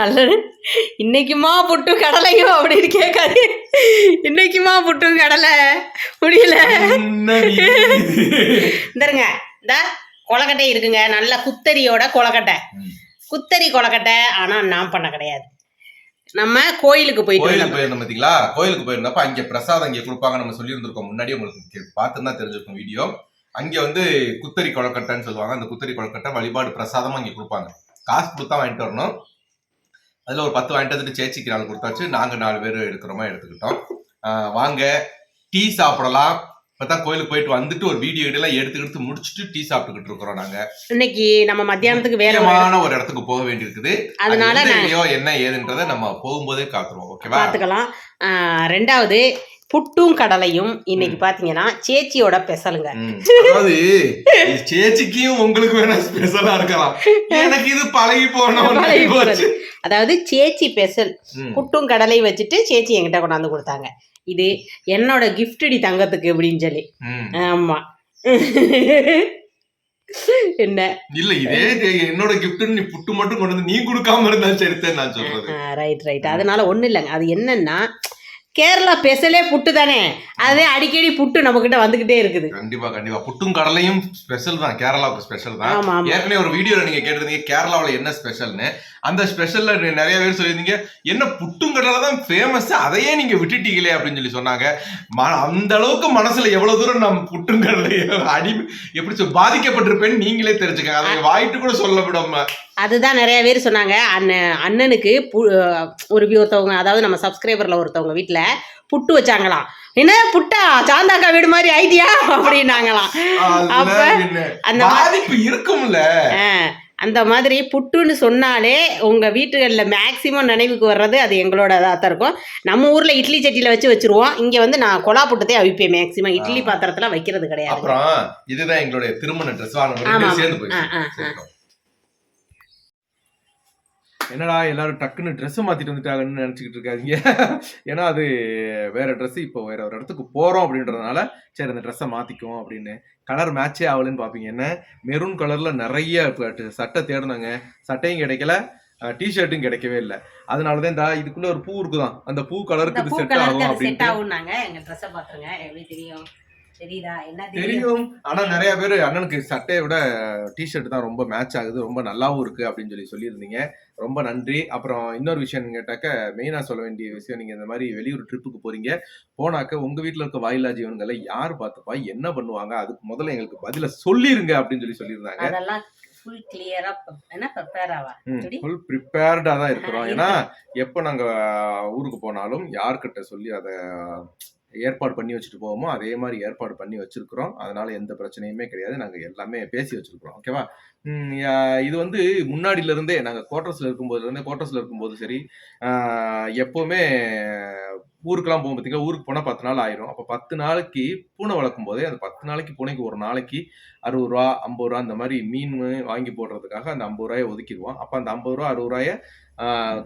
நல்லது. இன்னைக்குமா புட்டு கடலையும் அப்படின்னு கேட்காது. இன்னைக்குமா புட்டு கடலை? முடியல? இந்தருங்க. இந்த கொலக்கட்டை இருக்குங்க. நல்ல குத்தரியோட கொலக்கட்டை. குத்தரி கொலக்கட்டை ஆனா நான் பண்ண கிடையாது. நம்ம கோயிலுக்கு போயிட்டு கோயிலுக்கு. போயிருந்தோம் பாத்தீங்களா? கோயிலுக்கு போயிருந்தப்ப அங்க பிரசாதம் இங்க கொடுப்பாங்க நம்ம சொல்லியிருந்திருக்கோம் முன்னாடியே உங்களுக்கு பார்த்து தான் தெரிஞ்சிருக்கும் வீடியோ. அங்க வந்து குத்தரி கொழக்கட்டைன்னு சொல்லுவாங்க. அந்த குத்தரி கொழக்கட்டை வழிபாடு பிரசாதமா இங்க கொடுப்பாங்க. காசு கொடுத்தா வாங்கிட்டு வரணும். அதுல ஒரு பத்து வாங்கிட்டு வந்துட்டு சேச்சிக்கு நாலு கொடுத்தாச்சு. நாங்க நாலு பேர் எடுக்கிறோமா எடுத்துக்கிட்டோம். வாங்க. டீ சாப்பிடலாம். இப்பதான் கோயிலுக்கு போயிட்டு வந்துட்டு ஒரு வீடியோ எல்லாம் எடுத்து எடுத்து முடிச்சுட்டு டீ சாப்பிட்டுக்கிட்டு இருக்கிறோம் நாங்க. இன்னைக்கு நம்ம மத்தியானத்துக்கு வேற ஒரு இடத்துக்கு போக வேண்டியிருக்குது. அதனால என்ன ஏதுன்றதை நம்ம போகும்போதே காத்துருவோம். ஓகேவா? பார்த்துக்கலாம். ஆஹ் ரெண்டாவது புட்டும் கடலையும் இன்னைக்கு பாத்தீங்கன்னா சேச்சியோட பெசலுங்க. அதாவது சேச்சிக்கும் உங்களுக்கு வேணா ஸ்பெஷலா இருக்கலாம். எனக்கு இது பழகி போன ஒண்ணு பழகி போச்சு. அதாவது சேச்சி பெசல். புட்டும் கடலையும் வச்சுட்டு சேச்சி என்கிட்ட கொண்டாந்து கொடுத்தாங்க. இது என்னோட கிஃப்டடி தங்கத்துக்கு அப்படின்னு சொல்லி. ஆமா. என்ன? இல்ல இதே என்னோட gift நீ புட்டு மட்டும் கொண்டு வந்து நீ கொடுக்காம இருந்தா சரிதான் நான் சொல்றது. ரைட் ரைட் அதனால ஒண்ணும் இல்லைங்க அது என்னன்னா கேரளா பெசலே புட்டு தானே? அதே அடிக்கடி புட்டு நம்ம கிட்ட வந்துகிட்டே இருக்குது. கண்டிப்பா கண்டிப்பா. புட்டும் கடலையும் ஸ்பெஷல் தான். கேரளாவுக்கு ஸ்பெஷல் தான். ஆமா ஆமா. ஏற்கனவே ஒரு வீடியோல நீங்க கேட்டிருந்தீங்க கேரளாவுல என்ன ஸ்பெஷல்னு அந்த ஸ்பெஷல்ல நிறைய பேர் சொல்லியிருந்தீங்க என்ன புட்டும் கடலை தான் ஃபேமஸ் அதையே நீங்க விட்டுட்டீங்களே அப்படின்னு சொல்லி சொன்னாங்க. ம- அந்த அளவுக்கு மனசுல எவ்வளவு தூரம் நம்ம புட்டும் கடலை அடி எப்படி சொல் பாதிக்கப்பட்டிருப்பேன்னு நீங்களே தெரிஞ்சுக்கங்க. அதை வாயிட்டு கூட சொல்ல விடாம. அதுதான் நிறைய பேர் சொன்னாங்க. அண்ணன் அண்ணனுக்கு பு- ஒரு ஒருத்தவங்க அதாவது நம்ம சப்ஸ்கிரைபர்ல ஒருத்தவங்க வீட்ல புட்டு வச்சாங்களாம். என்ன புட்டா? சாந்தாக்கா வீடு மாதிரி ஐடியா அப்படின்னாங்களாம். அப்ப? அந்த மா- பாதிப்பு இருக்கும்ல. அந்த மாதிரி புட்டுன்னு சொன்னாலே உங்க வீட்டுகளில் மேக்சிமம் நினைவுக்கு வர்றது அது எங்களோட இதாக தான் இருக்கும். நம்ம ஊர்ல இட்லி சட்டியில வச்சு வச்சிருவோம். இங்க வந்து நான் கொலா புட்டத்தை அவிப்பேன் மேக்சிமம் இட்லி பாத்திரத்துல வைக்கிறது கிடையாது. அப்புறம் இதுதான் எங்களுடைய திருமண ட்ரெஸ். சேர்ந்து. என்னடா எல்லாரும் டக்குன்னு ட்ரெஸ் மாத்திட்டு வந்துட்டாங்கன்னு நினைச்சுக்கிட்டு இருக்காதீங்க. ஏன்னா அது வேற Dress இப்போ வேற ஒரு இடத்துக்கு போறோம் அப்படின்றதுனால சரி அந்த ட்ரெஸ்ஸை மாத்திக்குவோம் அப்படின்னு. கலர் மேட்சே ஆகலன்னு பாப்பீங்க என்ன? மெரூன் கலர்ல நிறைய சட்டை தேடினாங்க. சட்டையும் கிடைக்கல. டிஷர்ட்டும் கிடைக்கவே இல்லை. அதனாலதான் இந்த இதுக்குள்ள ஒரு பூ இருக்குதான். அந்த பூ கலருக்கு இது செட் ஆகும் எங்க ட்ரெஸ்ஸை பாத்துருங்க. எப்படி தெரியும்? தெரியுதா? என்ன தெரியும். ஆனா நிறைய பேர் அண்ணனுக்கு சட்டையை விட டிஷர்ட் தான் ரொம்ப மேட்ச் ஆகுது. ரொம்ப நல்லாவும் இருக்கு அப்படின்னு சொல்லி சொல்லியிருந்தீங்க. ரொம்ப நன்றி. அப்புறம் இன்னொரு விஷயம் கேட்டாக்க மெயினா சொல்ல வேண்டிய விஷயம் நீங்க இந்த மாதிரி வெளியூர் ட்ரிப்புக்கு போறீங்க. போனாக்க உங்க வீட்ல இருக்க வாயிலா ஜீவன்களை யார் பார்த்துப்பா? என்ன பண்ணுவாங்க? அதுக்கு முதல்ல எங்களுக்கு பதில சொல்லிருங்க அப்படின்னு சொல்லி சொல்லியிருந்தாங்க. அதெல்லாம் ஃபுல் கிளியரா என்ன ப்ரிப்பேர் ஆவா? எப்படி? ஃபுல் ப்ரிப்பேர்டா தான் இருக்கிறோம். ஏன்னா எப்போ நாங்க ஊருக்கு போனாலும் யார்கிட்ட சொல்லி அதை ஏற்பாடு பண்ணி வச்சுட்டு போவோமோ அதே மாதிரி ஏற்பாடு பண்ணி வச்சிருக்கிறோம். அதனால எந்த பிரச்சனையுமே கிடையாது. நாங்கள் எல்லாமே பேசி வச்சிருக்கிறோம். ஓகேவா இது வந்து முன்னாடில இருந்தே நாங்கள் குவார்டர்ஸ்ல இருக்கும்போதுல இருந்தே குவார்டர்ஸ்ல இருக்கும்போது சரி எப்போவுமே ஊருக்கெல்லாம் போகும் பார்த்தீங்கன்னா ஊருக்கு போனால் பத்து நாள் ஆயிரும். அப்போ பத்து நாளைக்கு பூனை வளர்க்கும் போதே அந்த பத்து நாளைக்கு பூனைக்கு ஒரு நாளைக்கு அறுபது ரூபா ஐம்பது ரூபா அந்த மாதிரி மீன் வாங்கி போடுறதுக்காக அந்த ஐம்பது ரூபாயை ஒதுக்கிடுவோம். அப்போ அந்த ஐம்பது ரூபா அறுபது ரூபாயை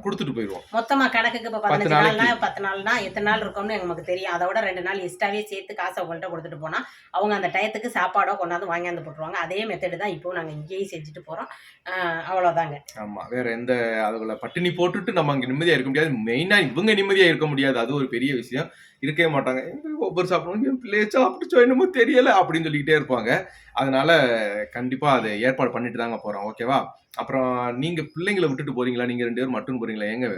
கொடுத்துட்டு போயிடுவோம். மொத்தமா கணக்குக்கு இப்ப பதினஞ்சு. நாள்னா பத்து நாள்னா எத்தனை நாள் இருக்கும்னு நமக்கு தெரியும். அதோட ரெண்டு நாள் எக்ஸ்ட்ராவே சேர்த்து காசை அவங்கள்ட்ட கொடுத்துட்டு போனா அவங்க அந்த டயத்துக்கு சாப்பாடோ கொண்டாந்து வாங்கியாந்து போட்டுருவாங்க. அதே மெத்தடு தான் இப்போ நாங்க இங்கேயும் செஞ்சுட்டு போறோம். ஆஹ் அவ்வளவுதாங்க. ஆமா. வேற எந்த அதுகளை பட்டினி போட்டுட்டு நம்ம அங்க நிம்மதியா இருக்க முடியாது. மெயினா இவங்க நிம்மதியா இருக்க முடியாது. அது ஒரு பெரிய விஷயம். இருக்கவே மாட்டாங்க. ஒவ்வொரு சாப்பிடணும் என் பிள்ளைய சாப்பிட்டுச்சோ என்னமோ தெரியல அப்படின்னு சொல்லிக்கிட்டே இருப்பாங்க. அதனால கண்டிப்பா அதை ஏற்பாடு பண்ணிட்டு தாங்க போறோம். ஓகேவா? அப்புறம் நீங்க பிள்ளைங்களை விட்டுட்டு போறீங்களா? நீங்க ரெண்டு பேரும் மட்டும் போறீங்களா? எங்க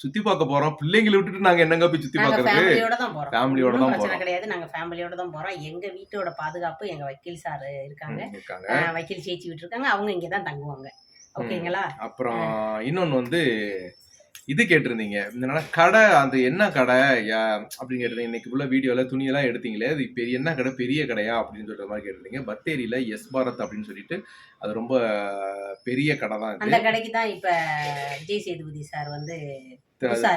சுத்தி பார்க்க போறோம். பிள்ளைங்களை விட்டுட்டு நாங்க என்னங்க போய் சுத்தி பார்க்கறது? ஃபேமிலியோட தான் போறோம். ஃபேமிலியோட தான் போறோம். கிடையாது. நாங்க ஃபேமிலியோட தான் போறோம். எங்க வீட்டோட பாதுகாப்பு எங்க வக்கீல் சார் இருக்காங்க. வக்கீல் சேச்சி விட்டுருக்காங்க அவங்க இங்க தான் தங்குவாங்க ஓகேங்களா? அப்புறம் இன்னொன்னு வந்து இது கேட்டிருந்தீங்க. என்னன்னா கடை அது என்ன கடை? கேட்டிருந்தீங்க. இன்னைக்கு உள்ள வீடியோல துணியெல்லாம் எடுத்தீங்களே அது பெரிய என்ன கடை? பெரிய கடையா? அப்படின்னு சொல்ற மாதிரி கேட்டிருந்தீங்க. பத்தேரியில எஸ் பாரத் அப்படின்னு சொல்லிட்டு அது ரொம்ப பெரிய கடை தான் அந்த கடைக்கு தான் இப்ப விஜய் சேதுபதி சார் வந்து புதுசா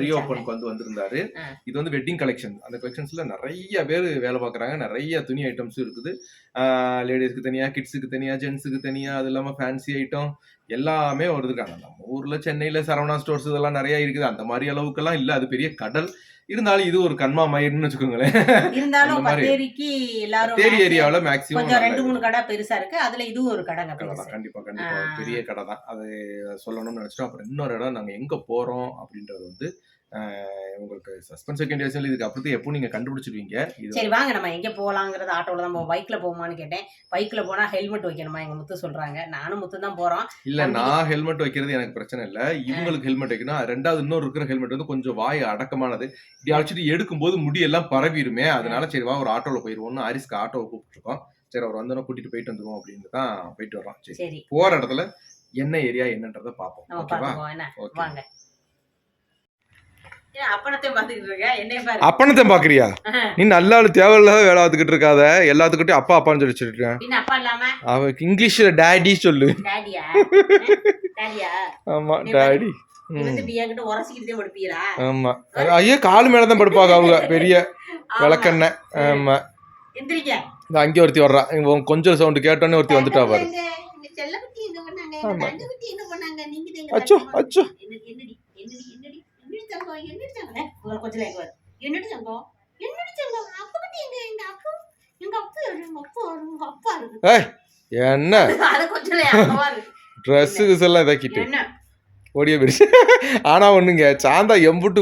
ரீஓபனுக்கு வந்து வந்திருந்தாரு. இது வந்து வெட்டிங் கலெக்ஷன் அந்த கலெக்ஷன்ஸ்ல நிறைய பேர் வேலை பார்க்குறாங்க. நிறைய துணி ஐட்டம்ஸும் இருக்குது. லேடிஸ்க்கு தனியா கிட்ஸுக்கு தனியா ஜென்ஸுக்கு தனியா அது இல்லாம ஃபேன்சி ஐட்டம் எல்லாமே வருதுக்காங்க நம்ம ஊர்ல சென்னையில சரவணா ஸ்டோர்ஸ் இதெல்லாம் நிறைய இருக்குது. அந்த மாதிரி அளவுக்கெல்லாம் இல்ல. அது பெரிய கடல். இருந்தாலும் இது ஒரு கண்மா மயிர்னு வச்சுக்கோங்களேன். இருந்தாலும் அந்த மாதிரி. பத்தேரிக்கு எல்லாரும் தேரி maximum ஏரியாவுல மேக்சிமம் கொஞ்சம் ரெண்டு மூணு கடை பெருசா இருக்கு. அதுல இதுவும் ஒரு கடை தான் கண்டிப்பா கண்டிப்பா. பெரிய கடை தான் அது சொல்லணும்னு நினைச்சிட்டோம். அப்புறம் இன்னொரு இடம் நாங்க எங்க போறோம் அப்படின்றது வந்து உங்களுக்கு சஸ்பென்ஸ் செகண்ட் இதுக்கு அப்புறம் எப்போ நீங்க கண்டுபிடிச்சிருவீங்க. சரி வாங்க. நம்ம எங்க போலாங்கிறது ஆட்டோல தான் பைக்ல போவோமான்னு கேட்டேன். பைக்ல போனா ஹெல்மெட் வைக்கணுமா? எங்க முத்து சொல்றாங்க. நானும் முத்து தான் போறோம். இல்ல. நான் ஹெல்மெட் வைக்கிறது எனக்கு பிரச்சனை இல்ல. இவங்களுக்கு ஹெல்மெட் வைக்கணும். ரெண்டாவது இன்னொரு இருக்கிற ஹெல்மெட் வந்து கொஞ்சம் வாய் அடக்கமானது. இப்படி அழைச்சிட்டு எடுக்கும்போது முடியெல்லாம் பரவிடுமே அதனால சரி வா ஒரு ஆட்டோல போயிருவோம்னு ஹாரிஸ்க்கு ஆட்டோவை கூப்பிட்டுருக்கோம். சரி அவர் வந்தோன்னா கூட்டிட்டு போயிட்டு வந்துருவோம் அப்படின்னு தான் போயிட்டு வரோம் சரி போற இடத்துல என்ன ஏரியா என்னன்றத பார்ப்போம். நம்ம ஓகேவா ஓகே அப்பனத்தையும் பாக்குறியா நீ நல்ல ஆளு தேவையில்லாத வேலை பார்த்துக்கிட்டு இருக்காத. எல்லாத்துக்கிட்டையும் அப்பா அப்பான்னு சொல்லி இல்லாம? அவனுக்கு இங்கிலீஷ்ல டேடி சொல்லு. ஆமா டாடி ஆமா. ஐயோ கால் மேலதான் படுப்பாங்க அவங்க. பெரிய விளக்கெண்ணெய். ஆமா. இந்த அங்கே ஒருத்தி வர்றா. கொஞ்சம் சவுண்டு கேட்டோன்னே ஒருத்தி வந்துட்டா பாரு. அச்சோ. அச்சோ. என்னடி தங்கம் என்னடி தங்கம் உங்களை கொஞ்சம் எங்க வரும் என்னடி தங்கம் என்னடி தங்கம் அப்பா எங்க எங்க அப்பா எங்க அப்பா? எங்க அப்பா? எங்க அப்பா இருக்கு ஏய் என்ன? அது கொஞ்சம் ட்ரெஸ்ஸு எல்லாம் இதாக்கிட்டு. என்ன? ஓடிய போயிடுச்சு ஆனா ஒண்ணுங்க சாந்தா எம்புட்டு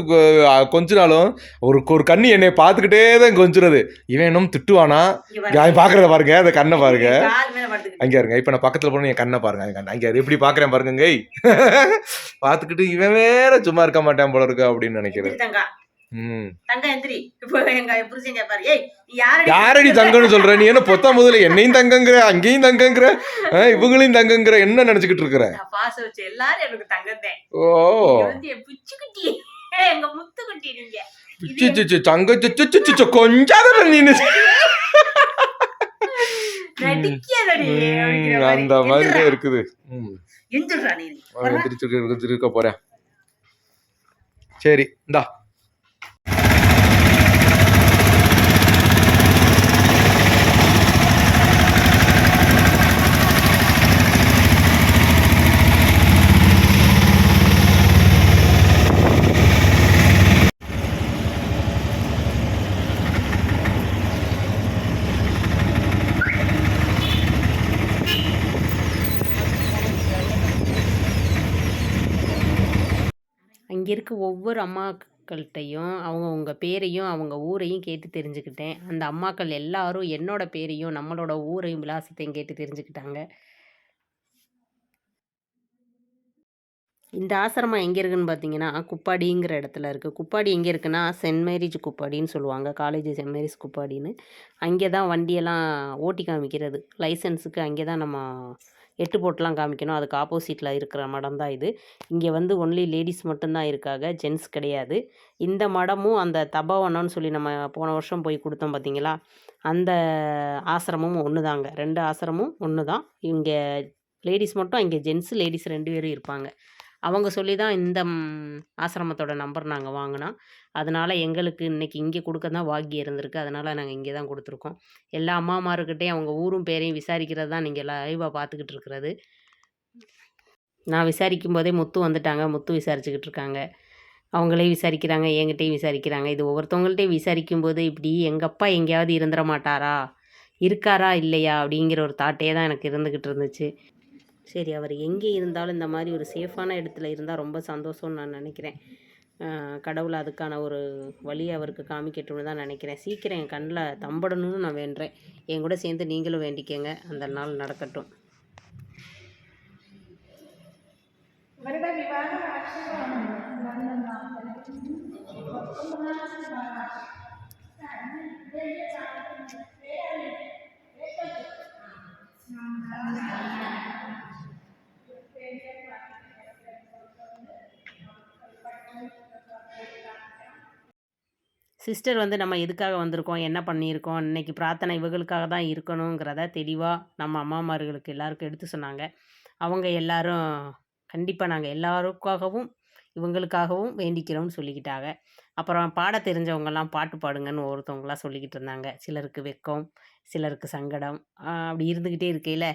கொஞ்சினாலும் ஒரு ஒரு கண்ணு என்னை பார்த்துக்கிட்டே தான் கொஞ்சுறது. இவன் இன்னும் திட்டுவானா? பாக்குறத பாருங்க அந்த கண்ணை பாருங்க. அங்க இருங்க இப்ப நான் பக்கத்துல போன என் கண்ணை பாருங்க அந்த கண்ணை. அங்க எப்படி பாக்குறேன் பாருங்க கை பாத்துக்கிட்டு இவன் வேற சும்மா இருக்க மாட்டான் போல இருக்கு அப்படின்னு நினைக்கிறேன். தங்கா எந்திரி. இப்போ எங்க புருஷன் கேட்பாரு ஏய் நீ யாரடி யாரடி தங்கன்னு சொல்ற? நீ என்ன பொத்தா முதல்ல என்னையும் தங்கங்கிற அங்கேயும் தங்கங்கிற? இவங்களையும் தங்கங்கிற? என்ன நினைச்சுக்கிட்டு இருக்கிற? நான் பாச வச்ச எல்லாரும் எனக்கு தங்கத்தேன் ஓ. பிச்சுக்குட்டி எங்க முத்துக்குட்டி நீங்க. சி, சி, சி, தங்க சி, சி, சி, சி, சி, கொஞ்சாத நீனு நடிக்காதடி அப்படிங்கிற ம், மாதிரி. அந்த மாதிரி இருக்குது. எந்திரிச்சு இருக்க- இருக்க போறேன். சரி இந்தா. அங்கே இருக்க ஒவ்வொரு அம்மாக்கள்கிட்டையும் அவங்கவுங்க பேரையும் அவங்க ஊரையும் கேட்டு தெரிஞ்சுக்கிட்டேன். அந்த அம்மாக்கள் எல்லாரும் என்னோட பேரையும் நம்மளோட ஊரையும் விலாசத்தையும் கேட்டு தெரிஞ்சுக்கிட்டாங்க. இந்த ஆசிரமம் எங்கே இருக்குதுன்னு பார்த்தீங்கன்னா குப்பாடிங்கிற இடத்துல இருக்குது குப்பாடி எங்கே இருக்குன்னா சென்ட் மேரிஜ் குப்பாடின்னு சொல்லுவாங்க. காலேஜ் சென்ட் மேரிஸ் குப்பாடின்னு. அங்கே தான் வண்டியெல்லாம் ஓட்டி காமிக்கிறது. லைசன்ஸுக்கு அங்கே தான் நம்ம எட்டு போட்டுலாம் காமிக்கணும். அதுக்கு ஆப்போசிட்டில் இருக்கிற மடம் தான் இது. இங்கே வந்து ஒன்லி லேடிஸ் மட்டும்தான் இருக்காங்க. ஜென்ஸ் கிடையாது. இந்த மடமும் அந்த தபவனம்னு சொல்லி நம்ம போன வருஷம் போய் கொடுத்தோம் பார்த்தீங்களா அந்த ஆசிரமமும் ஒன்று தாங்க ரெண்டு ஆசிரமும் ஒன்று தான் இங்கே லேடிஸ் மட்டும் இங்கே ஜென்ஸ் லேடிஸ் ரெண்டு பேரும் இருப்பாங்க. அவங்க சொல்லி தான் இந்த ஆசிரமத்தோட நம்பர் நாங்கள் வாங்கினோம். அதனால் எங்களுக்கு இன்றைக்கி இங்கே கொடுக்க தான் வாக்கியம் இருந்திருக்கு. அதனால் நாங்கள் இங்கே தான் கொடுத்துருக்கோம். எல்லா அம்மாமாருக்கிட்டையும் அவங்க ஊரும் பேரையும் விசாரிக்கிறது தான் நீங்கள் லைவாக பார்த்துக்கிட்டு இருக்கிறது. நான் விசாரிக்கும் போதே முத்து வந்துட்டாங்க. முத்து விசாரிச்சுக்கிட்டு இருக்காங்க. அவங்களே விசாரிக்கிறாங்க. என்கிட்டையும் விசாரிக்கிறாங்க. இது ஒவ்வொருத்தவங்கள்ட்டையும் விசாரிக்கும் போது இப்படி எங்கள் அப்பா எங்கேயாவது இருந்துட மாட்டாரா? இருக்காரா? இல்லையா? அப்படிங்கிற ஒரு தாட்டே தான் எனக்கு இருந்துக்கிட்டு இருந்துச்சு. சரி அவர் எங்கே இருந்தாலும் இந்த மாதிரி ஒரு சேஃபான இடத்துல இருந்தால் ரொம்ப சந்தோஷம்னு நான் நினைக்கிறேன். கடவுளை கடவுள் அதுக்கான ஒரு வழியை அவருக்கு காமிக்கட்டும்னு தான் நினைக்கிறேன். சீக்கிரம் என் கண்ணில் தம்படணும்னு நான் வேண்டுறேன். என் கூட சேர்ந்து நீங்களும் வேண்டிக்கங்க. அந்த நாள் நடக்கட்டும். சிஸ்டர் வந்து நம்ம எதுக்காக வந்திருக்கோம்? என்ன பண்ணியிருக்கோம்? இன்னைக்கு பிரார்த்தனை இவங்களுக்காக தான் இருக்கணுங்கிறத தெளிவாக நம்ம அம்மாமார்களுக்கு எல்லாருக்கும் எடுத்து சொன்னாங்க. அவங்க எல்லாரும் கண்டிப்பாக நாங்கள் எல்லாருக்காகவும் இவங்களுக்காகவும் வேண்டிக்கிறோம்னு சொல்லிக்கிட்டாங்க. அப்புறம் பாட தெரிஞ்சவங்கெல்லாம் பாட்டு பாடுங்கன்னு ஒருத்தவங்களாம் சொல்லிக்கிட்டு இருந்தாங்க. சிலருக்கு வெக்கம் சிலருக்கு சங்கடம் அப்படி இருந்துக்கிட்டே இருக்கையில்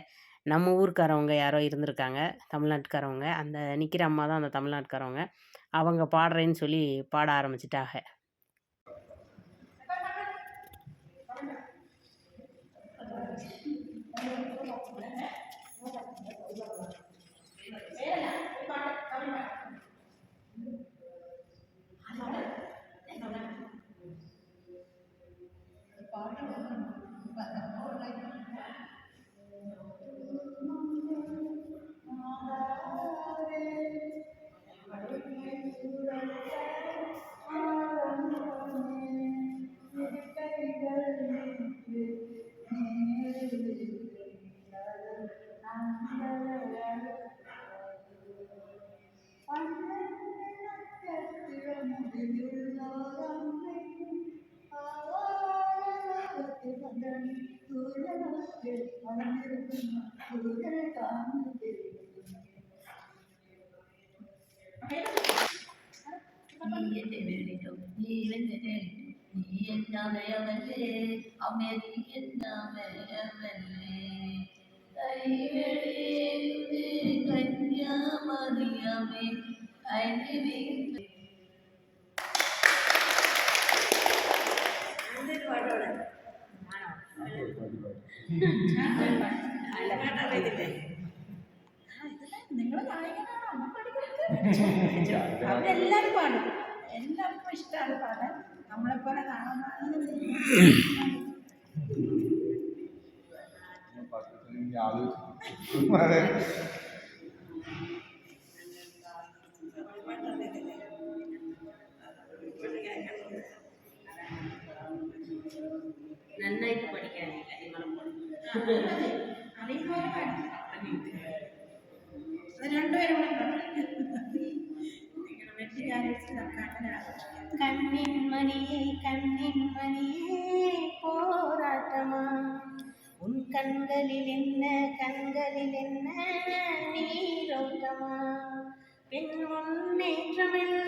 நம்ம ஊருக்காரவங்க யாரோ இருந்திருக்காங்க. தமிழ்நாட்டுக்காரவங்க. அந்த நிற்கிற அம்மா தான் அந்த தமிழ்நாட்டுக்காரவங்க. அவங்க பாடுறேன்னு சொல்லி பாட ஆரம்பிச்சிட்டாங்க. നീ എന്നവയവല്ലേ അമ്മേ നീ എന്നവയവല്ലേ കൈവെളിയേ കന്യാമറിയമേ അനുവേ നിങ്ങൾ നായകനാണോ അവരെല്ലാവരും പാടും എല്ലാവർക്കും ഇഷ്ടമാണ് പാടാൻ നമ്മളെപ്പോലെ കാണാൻ கண்ணின் மணியே கண்ணின் மணியே போராட்டமா உன் கண்களில் என்ன கண்களில் என்ன நீரோட்டமா? பெண் முன்னேற்றமில்லை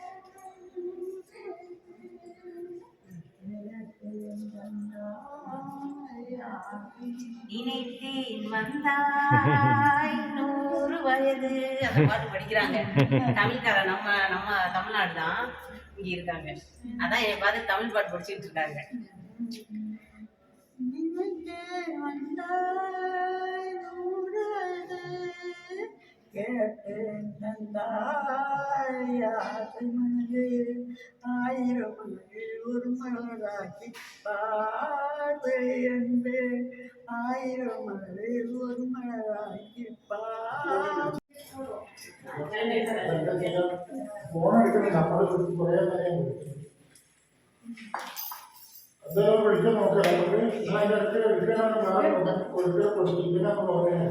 நினைத்தேன் வந்தாய் நூறு வயது. அந்த பாட்டு படிக்கிறாங்க. தமிழ்கார நம்ம நம்ம தமிழ்நாடு தான் இங்க இருக்காங்க. அதான் என்னை பார்த்து தமிழ் பாட்டு படிச்சுட்டு இருக்காங்க. ஆயிரம் ഓർമ്മകളാക്കി പാതയന്റെ ആയിരം ഓർമ്മകളാക്കി പാ വിളിച്ചു നോക്കാം ഞാൻ ഇടയ്ക്ക് വിളിക്കണം കൊടുക്കാൻ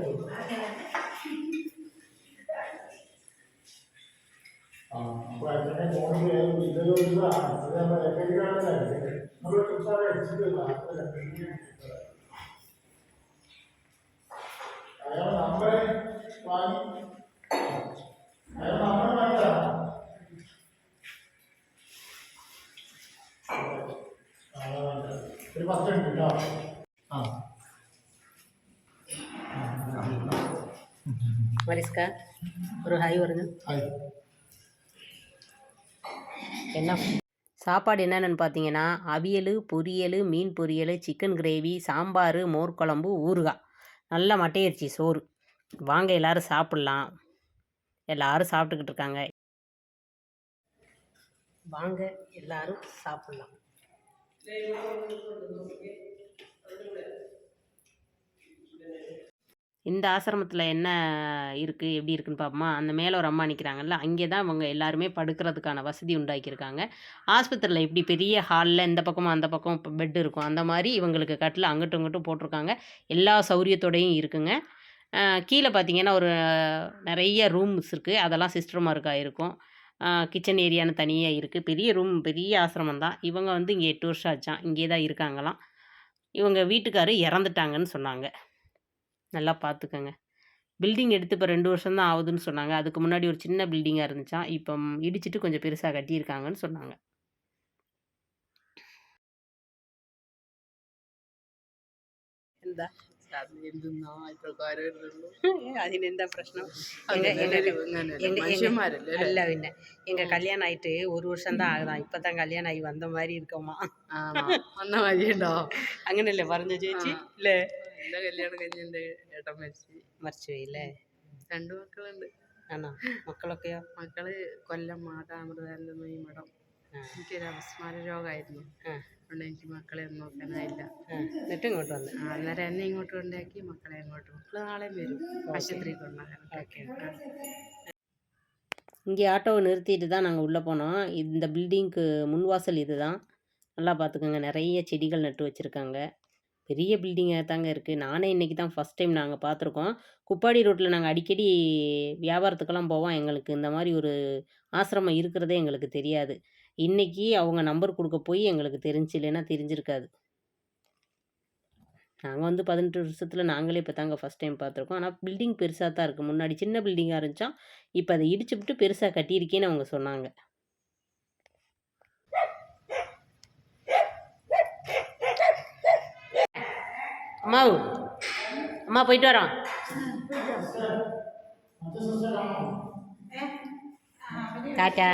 അപ്പോൾ അങ്ങനെ മോണിൽ ഇതൊരു ഇതാണ് അത് നമ്മൾ ലക്കടിക്കാണല്ലേ നമ്മൾ സംസാരം അടിച്ചിട്ടില്ല അത് ലക്കടിക്കാൻ അയാൾ നമ്മളെ വാങ്ങി അയാൾ നമ്മളെ വാങ്ങിയതാണ് ഒരു പത്ത് ഉണ്ട് കേട്ടോ ആ മരിസ്ക ഒരു ഹായ് പറഞ്ഞു ഹായ് என்ன? சாப்பாடு என்னென்னு பார்த்தீங்கன்னா அவியல் பொரியல் மீன் பொரியல் சிக்கன் கிரேவி சாம்பார் மோர் குழம்பு ஊறுகாய். நல்ல மட்டையரிச்சி சோறு. வாங்க எல்லாரும் சாப்பிட்லாம். எல்லோரும் சாப்பிட்டுக்கிட்டு இருக்காங்க. வாங்க எல்லாரும் சாப்பிட்லாம். இந்த ஆசிரமத்தில் என்ன இருக்குது எப்படி இருக்குன்னு பார்ப்போமா அந்த மேலே ஒரு அம்மா நிற்கிறாங்கல்ல அங்கே தான் அவங்க எல்லாருமே படுக்கிறதுக்கான வசதி உண்டாக்கியிருக்காங்க. ஆஸ்பத்திரியில் எப்படி பெரிய ஹாலில் இந்த பக்கமும் அந்த பக்கம் இப்போ பெட் இருக்கும் அந்த மாதிரி இவங்களுக்கு கட்டில் அங்கிட்டும் இங்கிட்டும் போட்டிருக்காங்க. எல்லா சௌரியத்தோடையும் இருக்குங்க. கீழே பார்த்தீங்கன்னா ஒரு நிறைய ரூம்ஸ் இருக்குது அதெல்லாம் சிஸ்டர் மார்க்கா இருக்கும். கிச்சன் ஏரியான்னு தனியாக இருக்குது பெரிய ரூம் பெரிய ஆசிரமம் தான். இவங்க வந்து இங்கே எட்டு வருஷம் ஆச்சான் இங்கே தான் இருக்காங்களாம். இவங்க வீட்டுக்காரர் இறந்துட்டாங்கன்னு சொன்னாங்க. நல்லா பார்த்துக்கங்க பில்டிங் எடுத்து இப்போ ரெண்டு வருஷம் தான் ஆகுதுன்னு சொன்னாங்க அதுக்கு முன்னாடி ஒரு சின்ன பில்டிங்காக இருந்துச்சான் இப்போ இடிச்சிட்டு கொஞ்சம் பெருசாக கட்டியிருக்காங்கன்னு சொன்னாங்க എന്താ എന്തെന്നാ ഇപ്രകാരം ഇടുന്നുള്ളൂ അതിനെന്താ പ്രശ്നം അങ്ങനെ എങ്ക- എങ്ക- അങ്ങനെ എങ്ക- മനുഷ്യന്മാരല്ലേ അല്ലേ? அல்ல பின்ன எங்க கல்யாணம் ஆயிட்டு ஒரு வருஷம் தான் ஆகுதான் இப்பதான் கல்யாணம் ஆகி வந்த மாதிரி இருக்கோமா ആണോ വന്ന മതിയുണ്ടോ അങ്ങനല്ലേ പറഞ്ഞ ചേച്ചി ആ. അല്ലേ എന്റെ കല്യാണം കഴിഞ്ഞ് എന്റെ ഏട്ടൻ മരിച്ചു മറിച്ചു പോയില്ലേ രണ്ടു മക്കളുണ്ട് ആണോ മക്കളൊക്കെയോ മക്കള് കൊല്ലം മാതാമൃതാനന്ദ മഠം ആ. എനിക്കൊരു അപസ്മാര രോഗമായിരുന്നു ആ. അതുകൊണ്ട് എനിക്ക് മക്കളെ ഒന്നും നോക്കാനായില്ല ആ, എന്നിട്ട് ഇങ്ങോട്ട് വന്ന് ആ, അന്നേരം എന്നെ ഇങ്ങോട്ട് കൊണ്ടാക്കി മക്കളെ അങ്ങോട്ട് മക്കള് നാളെ വരും ആശുപത്രി കൊണ്ടാകാൻ ஓகே இங்கே ஆட்டோவை நிறுத்திட்டு தான் நாங்கள் உள்ளே போனோம் இந்த பில்டிங்க்கு முன்வாசல் இது தான் நல்லா பார்த்துக்கோங்க நிறைய செடிகள் நட்டு வச்சுருக்காங்க பெரிய பில்டிங்காக தாங்க இருக்குது நானே இன்றைக்கி தான் ஃபஸ்ட் டைம் நாங்கள் பார்த்துருக்கோம் குப்பாடி ரோட்டில் நாங்கள் அடிக்கடி வியாபாரத்துக்கெல்லாம் போவோம் எங்களுக்கு. இந்த மாதிரி ஒரு ஆசிரமம் இருக்கிறதே எங்களுக்கு தெரியாது. இன்றைக்கி அவங்க நம்பர் கொடுக்க போய் எங்களுக்கு தெரிஞ்சு இல்லைன்னா தெரிஞ்சிருக்காது. நாங்கள் வந்து பதினெட்டு வருஷத்தில் நாங்களே இப்போ தாங்க ஃபஸ்ட் டைம் பார்த்துருக்கோம் ஆனால் பில்டிங் பெருசாக தான் இருக்குது முன்னாடி சின்ன பில்டிங்காக இருந்துச்சா இப்போ அதை இடிச்சுவிட்டு பெருசாக கட்டியிருக்கேன்னு அவங்க சொன்னாங்க. அம்மா அம்மா போயிட்டு வரோம். டாட்டா.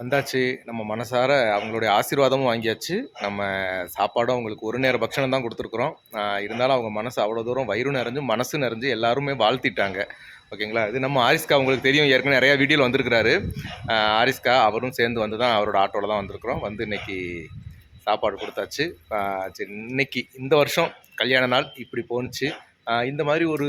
வந்தாச்சு. நம்ம மனசார அவங்களுடைய ஆசீர்வாதமும் வாங்கியாச்சு. நம்ம சாப்பாடும் அவங்களுக்கு ஒரு நேர பக்ஷணம் தான் கொடுத்துருக்குறோம். இருந்தாலும் அவங்க மனசு அவ்வளோ தூரம் வயிறு நிறைஞ்சு மனசு நிறைஞ்சு எல்லாருமே வாழ்த்திட்டாங்க. ஓகேங்களா? இது நம்ம ஆரிஸ்கா உங்களுக்கு தெரியும். ஏற்கனவே நிறையா வீடியோவில் வந்திருக்கிறாரு. ஆரிஸ்கா அவரும் சேர்ந்து வந்து தான் அவரோட ஆட்டோவில் தான் வந்திருக்கிறோம். வந்து இன்றைக்கி சாப்பாடு கொடுத்தாச்சு. சரி இன்னைக்கு இந்த வருஷம் கல்யாண நாள் இப்படி போணுச்சு. இந்த மாதிரி ஒரு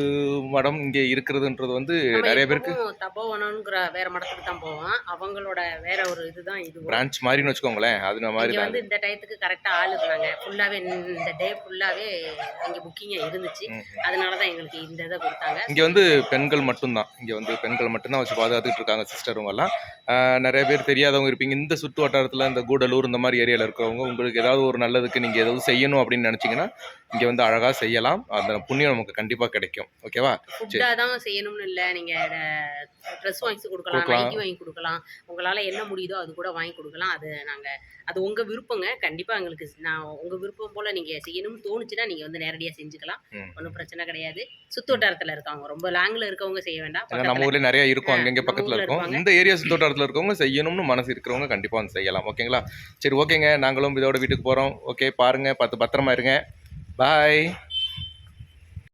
மடம் இங்கே இருக்கிறதுன்றது வந்து நிறைய பேருக்கு தபோவனங்கிற வேற மடத்துக்கு தான் போவோம். அவங்களோட வேற ஒரு இதுதான் இது. பிரான்ச் மாதிரின்னு வச்சுக்கோங்களேன் அது மாதிரி வந்து இந்த டயத்துக்கு கரெக்டாக ஆள் இருந்தாங்க ஃபுல்லாகவே இந்த டே ஃபுல்லாகவே இங்கே புக்கிங்காக இருந்துச்சு. அதனால தான் எங்களுக்கு இந்த இதை கொடுத்தாங்க. இங்கே வந்து பெண்கள் மட்டும்தான். இங்கே வந்து பெண்கள் மட்டும்தான் வச்சு பாதுகாத்துட்டு இருக்காங்க சிஸ்டருங்க எல்லாம் ஆஹ் நிறைய பேர் தெரியாதவங்க இருப்பீங்க. இந்த சுற்று வட்டாரத்தில் இந்த கூடலூர் இந்த மாதிரி ஏரியாவில் இருக்கிறவங்க உங்களுக்கு ஏதாவது ஒரு நல்லதுக்கு நீங்கள் ஏதாவது செய்யணும் அப்படின்னு நினச்சிங்கன்னா இங்கே வந்து அழகாக செய்யலாம். அந்த புண்ணியம் நமக்கு கண்டிப்பாக கிடைக்கும். ஓகேவா தான் செய்யணும்னு இல்லை. நீங்கள் ட்ரெஸ் வாங்கி கொடுக்கலாம். நைட்டி வாங்கி கொடுக்கலாம். உங்களால் என்ன முடியுதோ அது கூட வாங்கி கொடுக்கலாம். அது நாங்கள் அது உங்கள் விருப்பங்க. கண்டிப்பாக எங்களுக்கு நான் உங்கள் விருப்பம் போல் நீங்கள் செய்யணும்னு தோணுச்சுன்னா நீங்கள் வந்து நேரடியாக செஞ்சுக்கலாம். ஒன்றும் பிரச்சனை கிடையாது. சுற்று வட்டாரத்தில் இருக்கவங்க ரொம்ப லாங்கில் இருக்கவங்க செய்ய வேண்டாம். நம்ம பக்கத்துல ஊர்ல நிறைய இருக்கும். அங்கங்கே பக்கத்தில் இருக்கும். இந்த ஏரியா சுத்தோட்டத்தில் இருக்கவங்க செய்யணும்னு மனசு இருக்கிறவங்க கண்டிப்பாக வந்து செய்யலாம். ஓகேங்களா? சரி ஓகேங்க. நாங்களும் இதோட வீட்டுக்கு போகிறோம் ஓகே பாருங்கள் பார்த்து பத்திரமா இருங்க. பாய்